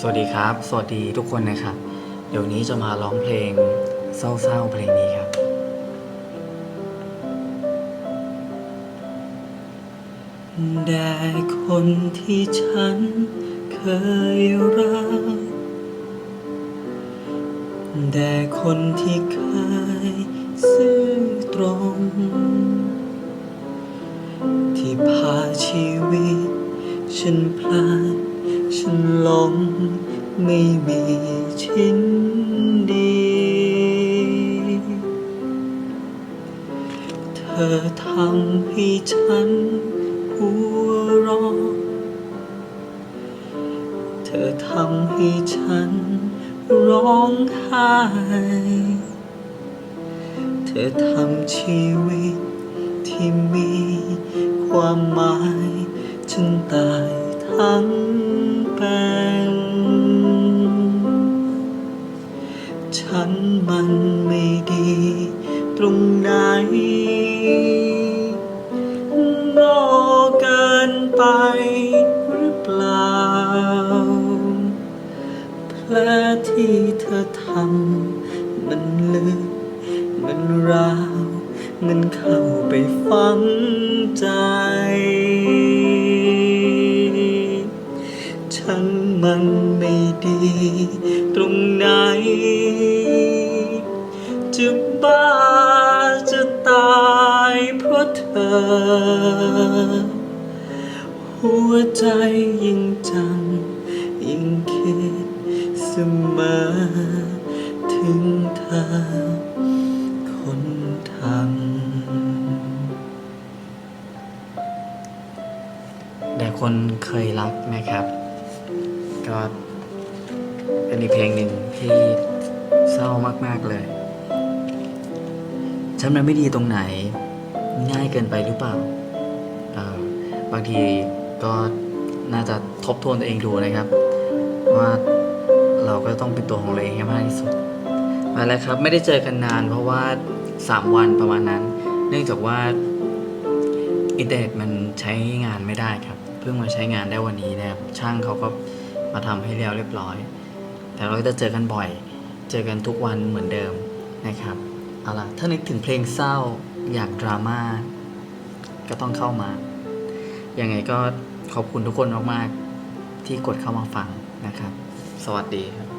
สวัสดีครับ สวัสดีทุกคนนะครับ เดี๋ยวนี้จะมาร้องเพลงเศร้าๆเพลงนี้ครับแด่คนที่ฉันเคยรักแด่คนที่เคยซื่อตรง ที่พาชีวิตฉันพลาด ฉันหลงไม่มีชิ้นดี เธอทำให้ฉันหัวเร้อเธอทำให้ฉันร้องไห้เธอทำชีวิตที่มีความหมายฉันตาย ทั้งเป็นฉันมันไม่ดีตรงไหนโง่เกินไปหรือเปล่าแผลที่เธอทำมันลึกมันร้าวมันเข้าไปฝังใจ ฉันมันไม่ดี ตรงไหน จะบ้าจะตายเพราะเธอ หัวใจยังจำยังคิดเสมอ ถึงเธอ คนทำแต่คนเคยรักนะครับ ก็เป็นอีกเพลงหนึ่งที่เศร้ามากๆเลย ฉันมันไม่ดีตรงไหน ง่ายเกินไปหรือเปล่า บางทีก็น่าจะทบทวนตัวเองดูนะครับ ว่าเราก็ต้องเป็นตัวของเราเองให้มากที่สุด มาแล้วครับไม่ได้เจอกันนาน เพราะว่า 3 วันประมาณนั้น เนื่องจากว่าอินเทอร์เน็ตมันใช้งานไม่ได้ครับ เพิ่งมาใช้งานได้วันนี้นะครับ ช่างเขาก็ มาทำให้แล้วเรียบร้อย แต่เราจะเจอกันบ่อย เจอกันทุกวันเหมือนเดิมนะครับเอาล่ะถ้านึกถึงเพลงเศร้าอยากดราม่าก็ต้องเข้ามา ยังไงก็ขอบคุณทุกคนมากๆที่กดเข้ามาฟังนะครับ สวัสดีครับ